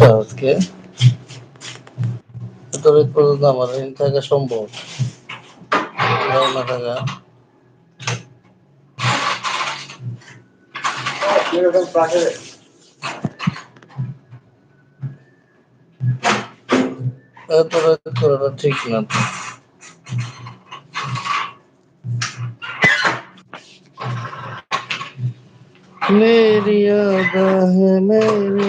বুঝছো আজকে এত রাত পর্যন্ত আমার এখানে থাকা সম্ভব না থাকা এত রাত করাটা ঠিক না তো। मेरी याद है मेरी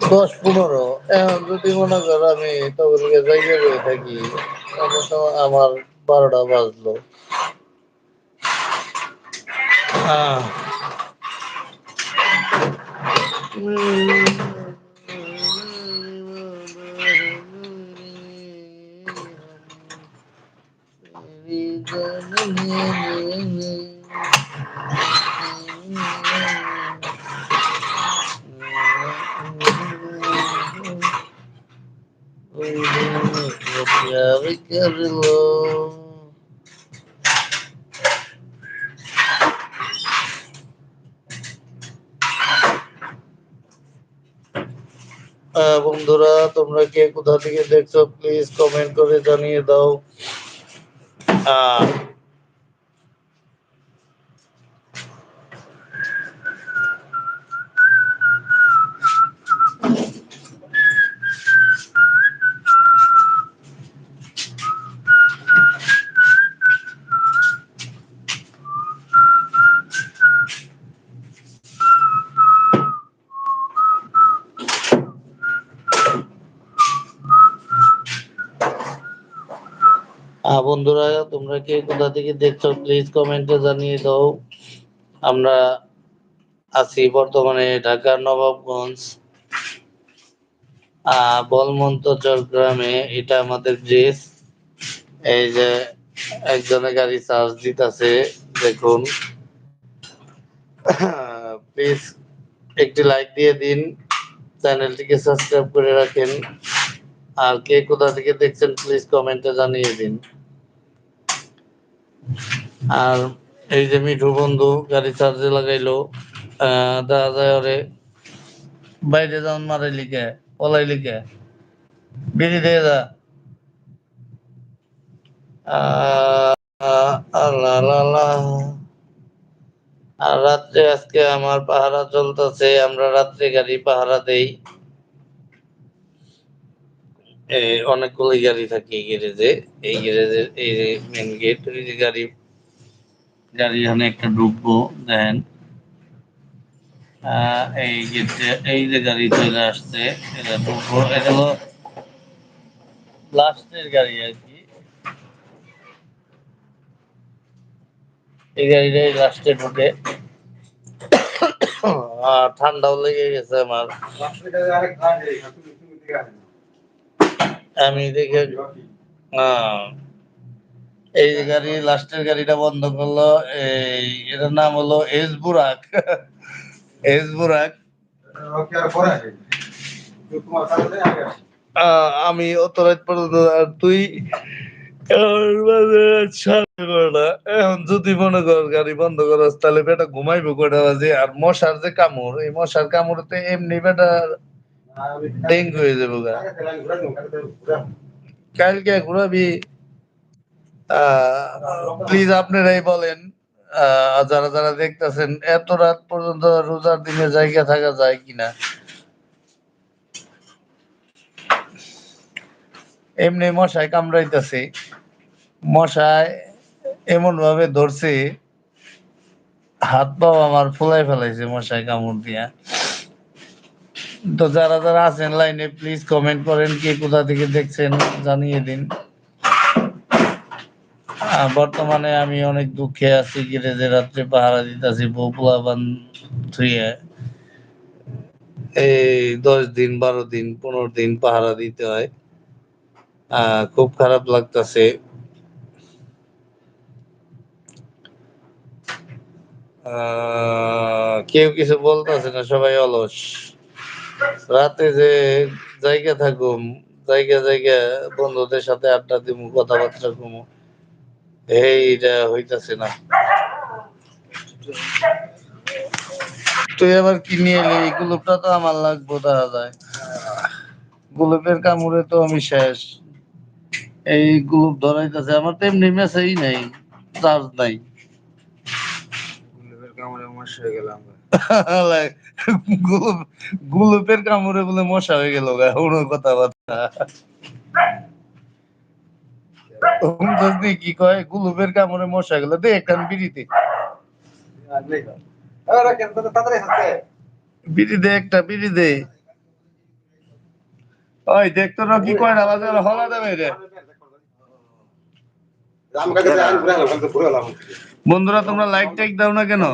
দশ পনেরো এখন যদি মনে কর আমি তখনকে জায়গা করে থাকি আমার বারোটা বাজলো আহ। বন্ধুরা তোমরা কে কোথা থেকে দেখছ প্লিজ কমেন্ট করে জানিয়ে দাও। বন্ধুরা তোমরা কে কোথা থেকে দেখছ প্লিজ কমেন্টে জানিয়ে দাও। আমরা আছি বর্তমানে ঢাকার নবাবগঞ্জ আহ, বলমন্তচর গ্রামে। এটা আমাদের ড্রেস এই যে একজনে গাড়ি চার্জ দিতেছে দেখুন। প্লিজ একটি লাইক দিয়ে দিন চ্যানেলটিকে সাবস্ক্রাইব করে রাখেন। আর কে কোথা থেকে দেখছেন প্লিজ কমেন্টে জানিয়ে দিন। আর এই যে মিঠু বন্ধু গাড়ি চার্জে লাগাইলো দেখা যায় ওরে বাইরে যাওয়ান মারে লিখে পলাই লিখে বিড়ি দিয়ে যা। আর রাত্রে আজকে আমার পাহারা চলতেছে, আমরা রাত্রে গাড়ি পাহারা দেই। অনেকগুলো গাড়ি থাকে এই গ্যারেজে। এই গ্যারেজের এই যে মেন গেট ওই যে গাড়ি গাড়ি এখানে একটা ঢুকবো দেখেন এই গেটে এই যে গাড়ি চলে আসছে, এটা ঢুকবো। এটা হলো লাস্টের গাড়ি আর কি। এই গাড়িটাই লাস্টে ঢুকে। ঠান্ডাও লেগে গেছে আমার। আমি দেখে এই গাড়ি, লাস্টের গাড়িটা বন্ধ করল, এই এটার নাম হলো এস বুরাক। আমি অত রাত পর্যন্ত আর তুই এখন যদি মনে কর গাড়ি বন্ধ করাস, তাহলে বেটা ঘুমাইবো কটা বাজে? আর মশার যে কামড়, এই মশার কামড়তে এমনি বেটা ডেঙ্গু হয়ে যাব গা। কালকে ঘুরাবি প্লিজ আপনারাই বলেন যারা যারা দেখতেছেন, এত রাত পর্যন্ত রোজার দিনে জায়গা থাকা যায় কিনা? এমনি মশায় কামড়াইতেছে। মশায় এমন ভাবে ধরছে হাত পাও আমার ফুলাই ফেলাইছে মশায় কামড় দিয়া। তো যারা যারা আছেন লাইনে প্লিজ কমেন্ট করেন কে কোথা থেকে দেখছেন, জানিয়ে দিন। বর্তমানে আমি অনেক দুঃখে আছি গ্যারেজে রাত্রে পাহারা দিতেছি বউ পোলাবান থুইয়ে এই দশ দিন, বারো দিন, পনেরো দিন পাহারা দিতে হয়। খুব খারাপ লাগতেছে। কেউ কিছু বলতেছে না, সবাই অলস। রাতে যে জায়গা থাকুম জায়গা জায়গা বন্ধুদের সাথে আড্ডা দিব কথাবার্তা কমু এইটা হইতাছে না। তুই আবার কি নিয়ে এলি? এই তো আমার লাগবো দেখা যায় গুলোপের কামড়ে তো আমি শেষ। এই গুলোপ ধরাইতেছে আমার তো এমনি মেসেই নাই চার্জ নাই। গুলুপ- গুলুপের কামড়ে বলে মশা হয়ে গেল ওর কথাবার্তা। কি কয়? কামড়ে মশা গেল, দে একটা বিড়িতে। একটা ওই, দেখতো না কি কয় না বাজে হলা দেবে রে। বন্ধুরা, তোমরা লাইক টাইক দাও না কেন?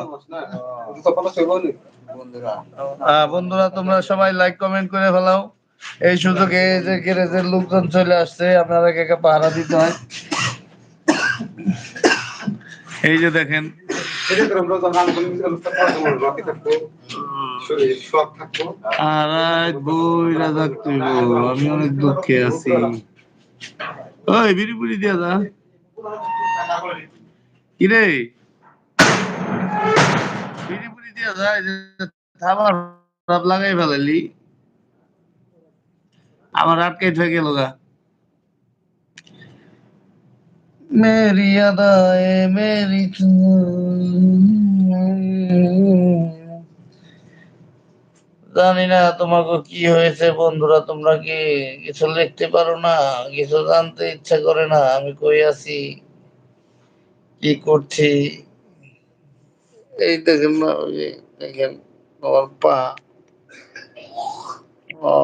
বন্ধুরা। তোমরা সবাই লাইক কমেন্ট করে ফেলাও। এই সুযোগে যে গ্যারেজের লোকজন চলে আসছে আপনারা কে পাহারা দিতে হয়। এই যে দেখেন। আমি অনেক দুঃখে আছি। ওই বিড়ি পুড়ি দিয়া যা। কিরে? জানি না তোমাকে কি হয়েছে বন্ধুরা, তোমরা কি কিছু লিখতে পারো না? কিছু জানতে ইচ্ছা করে না? আমি কই আছি? কি করছি? এই দেখেন না ওই যে দেখেন আমার পা ও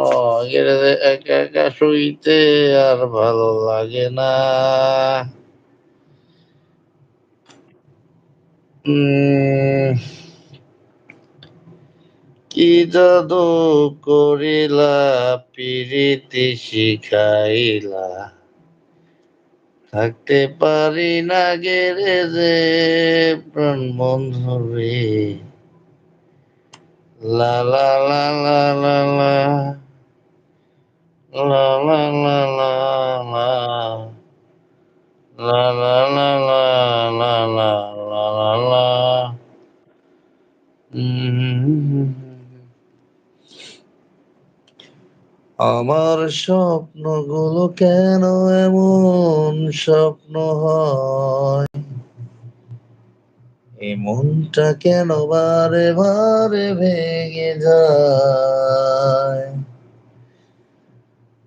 একা একা শুইতে আর ভালো লাগে না কি জাদু করিলা পিরিতি শিখাইলা থাকতে পারি না গেরে যে প্রাণ লা লা লা লা লা। লা লা লা লা লা। লা লা লা লা লা লা লা উম। আমার স্বপ্নগুলো কেন এমন স্বপ্ন হয়? এই মনটা কেন বারে বারে ভেঙে যায়?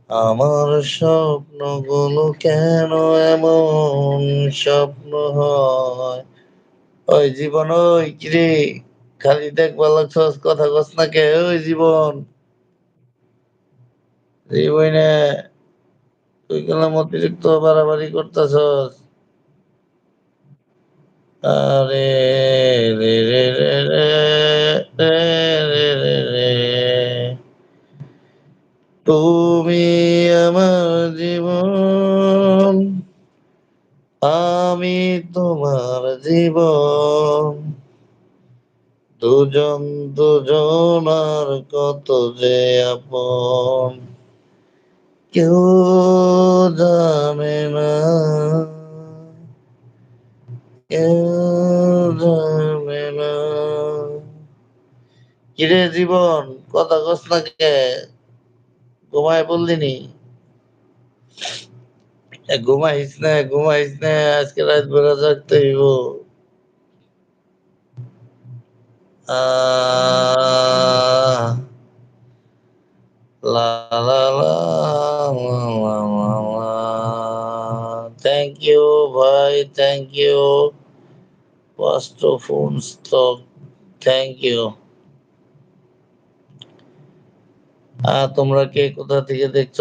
আমার স্বপ্নগুলো কেন এমন স্বপ্ন হয়? ওই জীবন, ওই কিরে, খালি দেখবা লাগছস কথা কস না কে? ওই জীবন। জীবনে তুই গেলাম অতিরিক্ত বাড়াবাড়ি করতেছ রে রে রে রে রে রে রে রে। তুমি আমার জীবন, আমি তোমার জীবন। দুজন দুজনার কত যে আপন। কেউ কিরে জীবন কথা কস না কে? ঘুমায় বললিনি ঘুমাইস না ঘুমাইস না আজকে রাত বেলা জাগতে হইব। আহ, লা লা লা। ইউ ভাই thank you first phone stock thank you তোমরা কে কোথা থেকে দেখছ?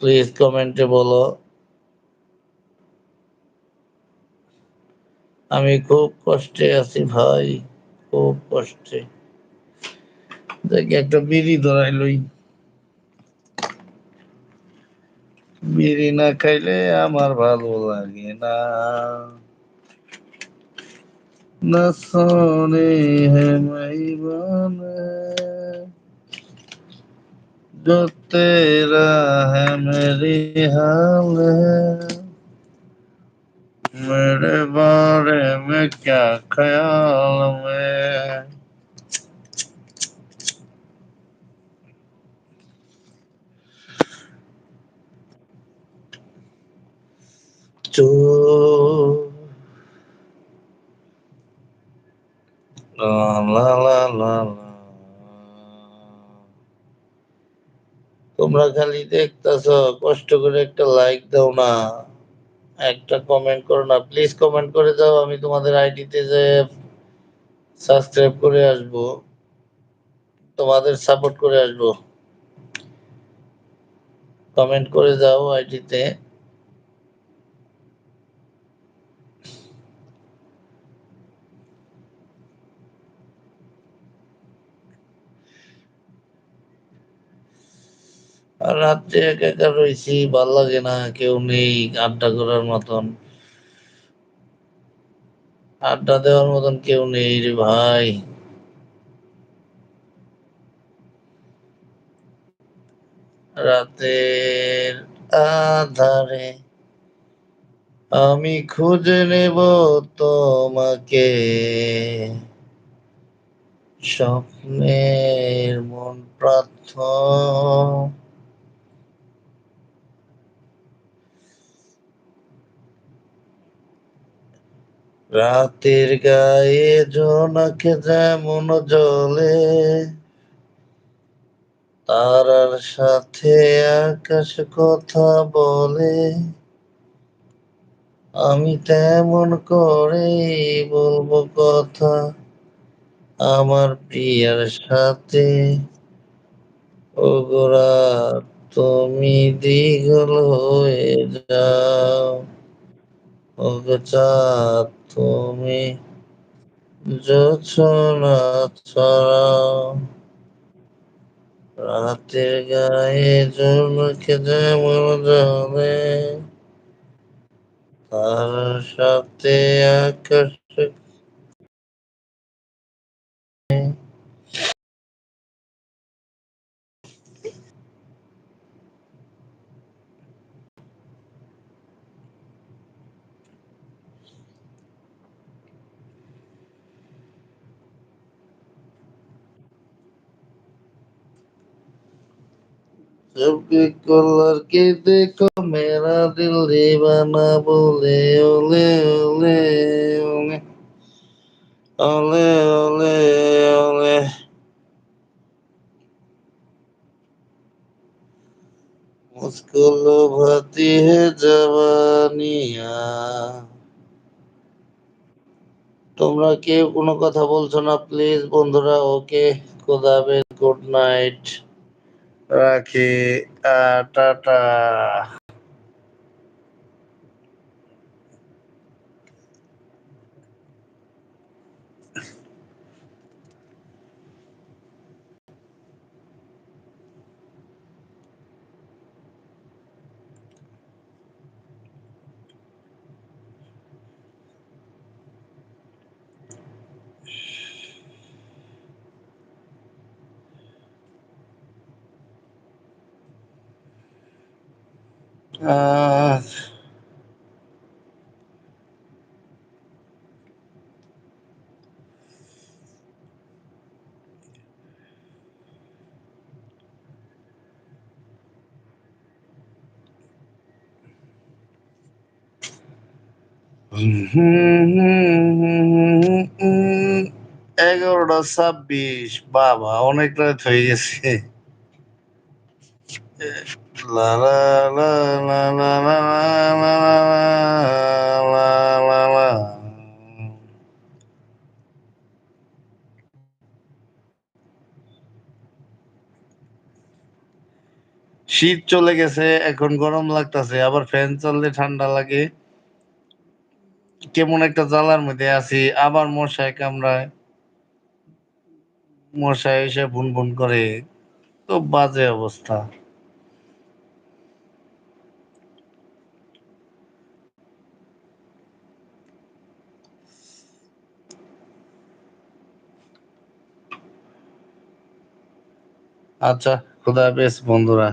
প্লিজ কমেন্টে বলো। আমি খুব কষ্টে আছি ভাই, খুব কষ্টে। দেখি একটা বিড়ি ধরাই লই বিড়ি না খাইলে আমার ভালো লাগে না না সোনে হে মাইবানে जो तेरा है मेरी हाल है मेरे बारे में क्या ख्याल में তোমরা খালি দেখতেছ, কষ্ট করে একটা লাইক দাও না। একটা কমেন্ট করো না। প্লিজ কমেন্ট করে দাও আমি তোমাদের আইডিতে যে সাবস্ক্রাইব করে আসব, তোমাদের সাপোর্ট করে আসব। কমেন্ট করে যাও আইডিতে আর রাত্রে একা একা রয়েছি ভালো লাগে না, কেউ নেই, আড্ডা করার মতন। আড্ডা দেওয়ার মতন কেউ নেই রে ভাই। রাতের আধারে আমি খুঁজে নেব তোমাকে। স্বপ্নের মন প্রার্থনা। রাতের গায়ে জোনাকে যেমন জলে তারার সাথে আকাশ কথা বলে। আমি তেমন করে বলব কথা আমার প্রিয়ার সাথে। ও গোরা তুমি দিগল হয়ে যাও। ও চাঁদ তুমি ছড়াও রাতের গায়ে জমকে যেমন জমে তার সাথে আকাশে जब भी कलर के देखो मेरा दिल दीवाना बोले ओले ओले ओले ओले ओले ओले मुझको लुभाती है जवानिया তোমরা কেউ কোনো কথা বলছো না প্লিজ বন্ধুরা ওকে খোদাবে গুড নাইট রাখি টাটা এগারোটা ছাব্বিশ বাবা অনেক রাত হয়ে গেছে। la la la la la la la la la la শীত চলে গেছে এখন গরম লাগতেছে আবার ফ্যান চললে ঠান্ডা লাগে কেমন একটা জ্বালার মধ্যে আছি আবার মশায় কামড়ায় মশায় এসে ভুন ভুন করে তো বাজে অবস্থা আচ্ছা খুদা হাফেজ বন্ধুরা।